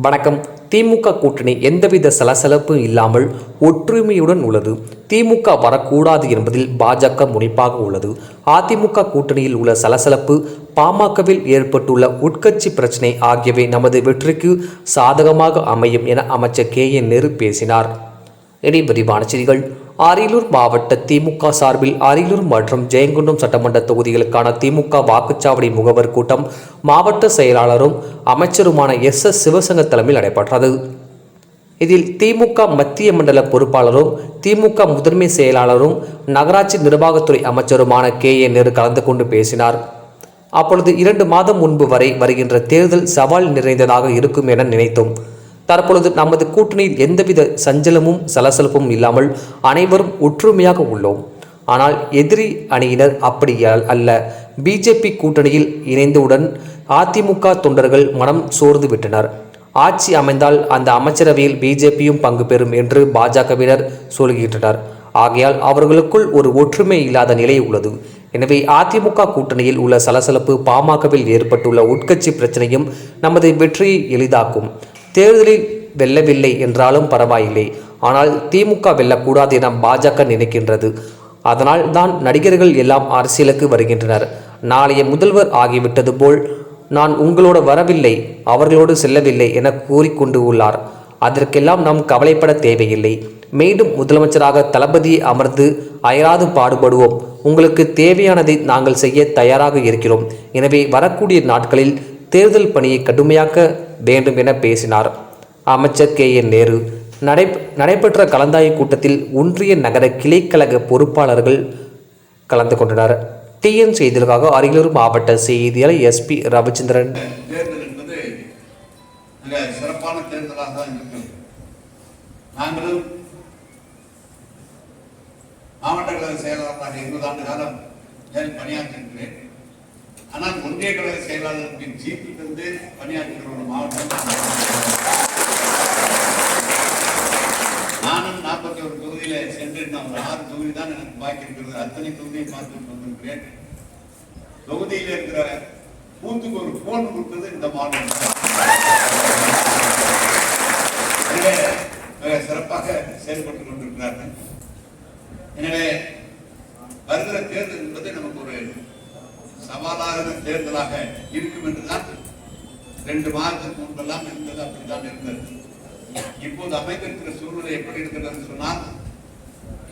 வணக்கம். திமுக கூட்டணி எந்தவித சலசலப்பும் இல்லாமல் ஒற்றுமையுடன் உள்ளது. திமுக வரக்கூடாது என்பதில் பாஜக முனைப்பாக உள்ளது. அதிமுக கூட்டணியில் உள்ள சலசலப்பு பாமகவில் ஏற்பட்டுள்ள உட்கட்சி பிரச்சினை ஆகியவை நமது வெற்றிக்கு சாதகமாக அமையும் என அமைச்சர் கே என் நேரு பேசினார். இனி விரிவான செய்திகள். அரியலூர் மாவட்ட திமுக சார்பில் அரியலூர் மற்றும் ஜெயங்கொண்டம் சட்டமன்ற தொகுதிகளுக்கான திமுக வாக்குச்சாவடி முகவர் கூட்டம் மாவட்ட செயலாளரும் அமைச்சருமான எஸ் எஸ் சிவசங்க தலைமையில் நடைபெற்றது. இதில் திமுக மத்திய மண்டல பொறுப்பாளரும் திமுக முதன்மை செயலாளரும் நகராட்சி நிர்வாகத்துறை அமைச்சருமான கே. ஏ. நேரு கலந்து கொண்டு பேசினார். அப்பொழுது இரண்டு மாதம் முன்பு வரை வருகின்ற தேர்தல் சவால் நிறைந்ததாக இருக்கும் என நினைத்தோம். தற்பொழுது நமது கூட்டணியில் எந்தவித சஞ்சலமும் சலசலப்பும் இல்லாமல் அனைவரும் ஒற்றுமையாக உள்ளோம். ஆனால் எதிரி அணியினர் அப்படி அல்ல. பிஜேபி கூட்டணியில் இணைந்தவுடன் அதிமுக தொண்டர்கள் மனம் சோர்ந்து விட்டனர். ஆட்சி அமைந்தால் அந்த அமைச்சரவையில் பிஜேபியும் பங்கு பெறும் என்று பாஜகவினர் சொல்கின்றனர். ஆகையால் அவர்களுக்குள் ஒரு ஒற்றுமை இல்லாத நிலை உள்ளது. எனவே அதிமுக கூட்டணியில் உள்ள சலசலப்பு பாமகவில் ஏற்பட்டுள்ள உட்கட்சி பிரச்சனையும் நமது வெற்றியை எளிதாக்கும். தேர்தலில் வெல்லவில்லை என்றாலும் பரவாயில்லை. ஆனால் திமுக வெல்லக்கூடாது என பாஜக நினைக்கின்றது. அதனால் தான் நடிகர்கள் எல்லாம் அரசியலுக்கு வருகின்றனர். நாளைய முதல்வர் ஆகிவிட்டது போல் நான் உங்களோட வரவில்லை அவர்களோடு செல்லவில்லை என கூறிக்கொண்டு உள்ளார். அதற்கெல்லாம் நாம் கவலைப்பட தேவையில்லை. மீண்டும் முதலமைச்சராக தளபதியை அமர்ந்து அயராது பாடுபடுவோம். உங்களுக்கு தேவையானதை நாங்கள் செய்ய தயாராக இருக்கிறோம். எனவே வரக்கூடிய நாட்களில் தேர்தல் பணியை கடுமையாக்க வேண்டும் என பேசினார். அமைச்சர் கே. என் நேரு. நடை நடைபெற்ற கலந்தாய்வு கூட்டத்தில் ஒன்றிய நகர கிளைக்கழக பொறுப்பாளர்கள் கலந்து கொண்டனர். டிஎன் செய்திகளுக்காக அரியலூர் மாவட்ட செய்தியாளர் எஸ்பி ரவிச்சந்திரன். சிறப்பான தேர்தலாக தான் இருக்கிறது. நாங்களும் மாவட்ட கழக செயலாளராக இருபது ஆண்டு காலம் நான் பணியாற்றிருக்கிறேன்? ஆனால் ஒன்றிய கழக செயலாளருக்கு ஜீப்பிலிருந்து பணியாற்றுகிற ஒரு மாவட்டம். நானும் நாற்பத்தி ஒரு தொகுதியில சென்று நான் ஒரு ஆறு தொகுதி தான் எனக்கு பாக்கி இருக்கிறது. அத்தனை தொகுதியை பார்த்துட்டு வந்திருக்கிறேன் தொகுதியில் இருக்கிற பூத்துக்கு ஒரு போன் கொடுத்தது இந்த மாவட்டம் மிக சிறப்பாக செயல்பட்டுக் கொண்டிருக்கிறார்கள். எனவே வருகிற தேர்தல் என்பது நமக்கு ஒரு சவாலான தேர்தலாக இருக்கும் என்றுதான் ரெண்டு மாதத்துக்கு முன்பெல்லாம் இருந்தது அப்படித்தான் இருந்தது. இப்போது அமைந்திருக்கிற சூழ்நிலை எப்படி இருக்கிறது சொன்னால்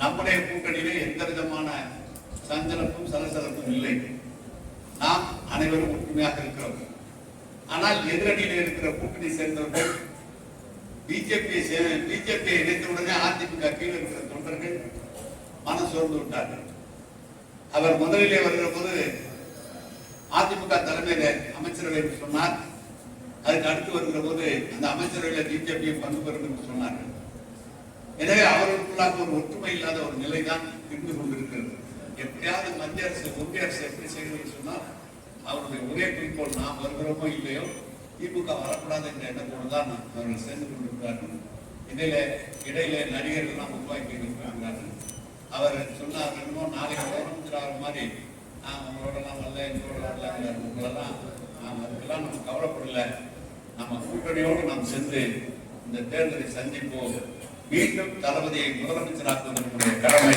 நம்முடைய கூட்டணியிலே எந்த விதமான சஞ்சலப்பும் சலசலப்பும் இல்லை. நாம் அனைவரும் ஒற்றுமையாக இருக்கிறோம். ஆனால் எதிரணியில் இருக்கிற கூட்டணி சேர்ந்தவர்கள் பிஜேபியை பிஜேபி இணைத்தவுடனே அதிமுக கீழே இருக்கிற தொண்டர்கள் மனம் சோர்ந்து விட்டார்கள். அவர் முதலிலே வருகிற போது அதிமுக தலைமையில அமைச்சரவை என்று சொன்னார். அதுக்கு அடுத்து வருகிற போது அந்த அமைச்சரவையில பிஜேபியும் பங்கு பெறும் என்று சொன்னார்கள். எனவே அவர்களுக்குள்ளாக ஒரு ஒற்றுமை இல்லாத ஒரு நிலை தான் இருந்து கொண்டிருக்கிறது. எப்படியாவது மத்திய அரசு ஒன்றிய அரசு எப்படி செய்யணும்னு சொன்னால் அவருடைய ஒரே குறிக்கோள் நாம் வருகிறோமோ இல்லையோ திமுக வரக்கூடாது என்ற எண்ணத்தோடு தான் அவர்கள் சேர்ந்து கொண்டிருக்கிறார்கள். இடையில இடையில நடிகர்கள் எல்லாம் உருவாக்கி இருக்கிறார்கள் அவர் சொன்னார் என்னமோ நாளைக்கு திராவிட மாதிரி நான் உங்களோடலாம் வரல எங்களோட வரல உங்களெல்லாம் நாம் அதுக்கெல்லாம் நம்ம கவலைப்படல. நம்ம கூட்டணியோடு நாம் சென்று இந்த தேர்தலை சந்திப்போம். மீண்டும் தளபதியை முதலமைச்சராக்குவதற்குரிய கடமை